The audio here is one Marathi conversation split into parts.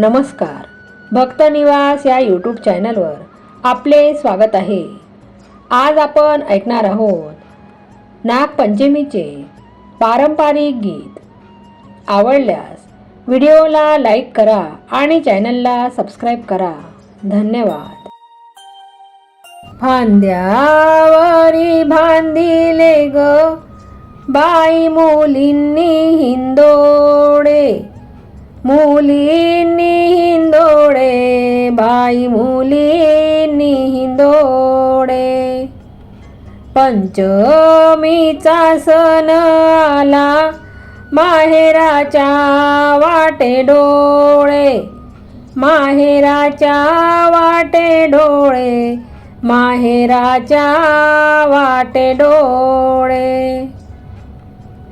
नमस्कार. भक्त निवास या यूट्यूब चॅनलवर आपले स्वागत आहे. आज आपण ऐकणार आहोत नागपंचमीचे पारंपरिक गीत. आवडल्यास व्हिडिओला लाईक करा आणि चॅनलला सबस्क्राईब करा. धन्यवाद. फांद्यावरी भांदिले ग बाई मुलींनी हिंदोडे. मुलींनी हिंदोडे बाई मुलींनी हिंदोडे. पंचमीचा सण आला माहेराच्या वाटे डोळे. माहेराच्या वाटे डोळे माहेराच्या वाटे डोळे.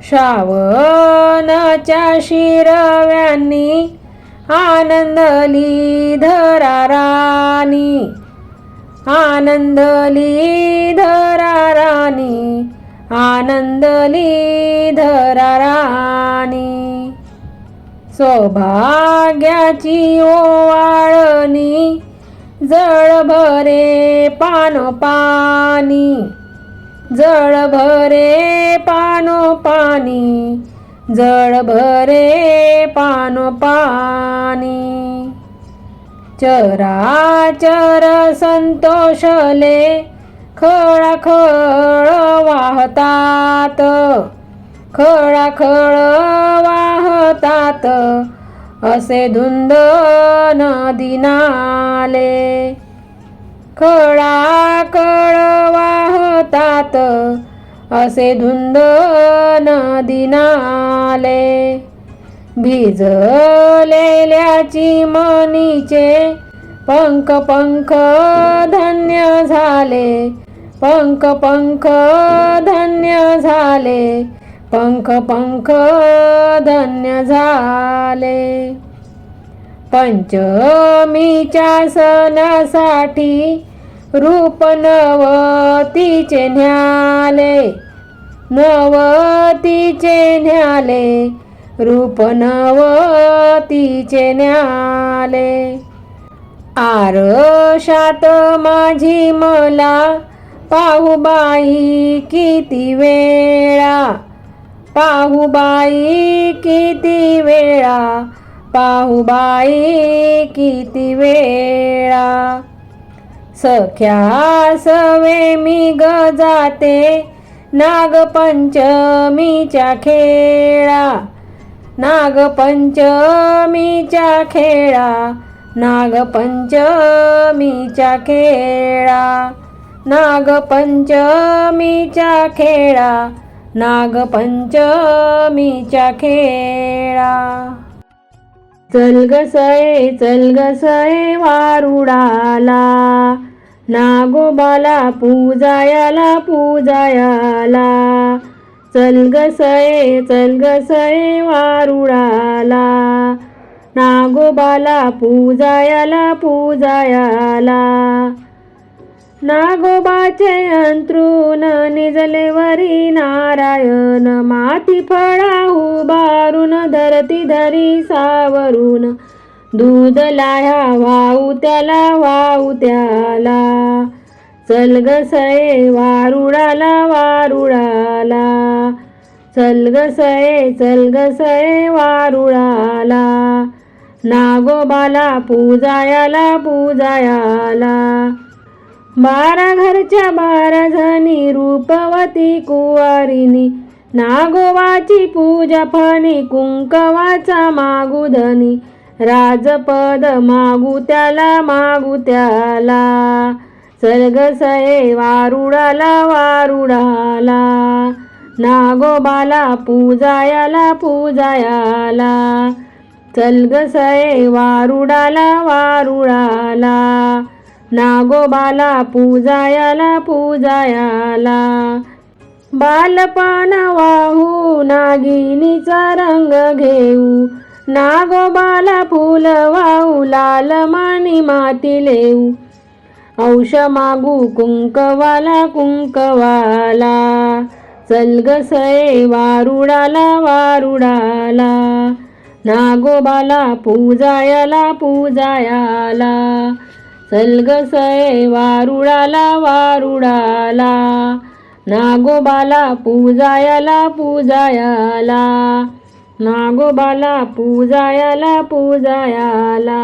श्रावणाच्या शिरव्यांनी आनंदली धरारानी आनंदली धरारानी आनंदली धरारानी सौभाग्याची ओवाळणी जळभरे भरे पाणी जळ भरे पानो पाणी जळ भरे पानो. पाणी चराचर संतोषले खळाखळ वाहतात खळाखळ वाहतात असे धुंद नदीनाले. खळाखळ वाहतात असे धुंद नदीनाले भिजलेल्याची मनीचे पंख पंख धन्य झाले. पंख पंख धन्य झाले. पंख पंख धन्य झाले. पंचमीच्या सणासाठी रूप नवतीचे न्याले नवतीचे न्याले रूप नवतीचे न्याले. आरशात माझी मला पाहुबाई किती वेळा पाहुबाई किती वेळा पाहुबाई किती वेळा. सख्या सवे मी ग जाते. नागपंचमीच्या खेळा. नागपंचमीच्या खेळा. नागपंचमीच्या खेळा. नागपंचमीच्या खेळा. नागपंचमीच्या खेळा. चल ग चल गसये वारुडाला. नागोबाला पूजायाला पूजायाला. चल ग सये चल ग सये नागोबाला पूजायाला पूजायाला. नागोबाचे अंतरून निजले वरी नारायण. माती फळा उभारून धरती धरी सावरून. दूध लाया वाऊ त्याला वाऊ त्याला. चल ग सये वारुडाला वारुडाला चल ग सये चल ग सये वारुडाला नागोबाला पूजायाला पूजायाला. बारा घरच्या बारा जणी रूपवती कुवारिनी नागोबाची पूजा फणी कुंकवाचा मागुधनी. राजपद मागू त्याला मागू त्याला. चलग वारुडाला वारुडाला. नागोबाला पूजायाला पूजायाला. चलगसये वारुडाला वारुडाला. नागोबाला पूजायाला पूजायाला. बालपण वाहू नागिनीचा रंग घेऊ. नागोबाला फुल वाहू लाल मानी माती लेऊ. औष मागू कुंकवाला कुंकवाला. चल ग वारुडाला वारुडाला. नागोबाला पूजायाला पूजायाला. सलग सये वारुडाला वारुडाला. नागोबाला पूजायाला पूजायाला. नागोबाला पूजायाला पूजायाला.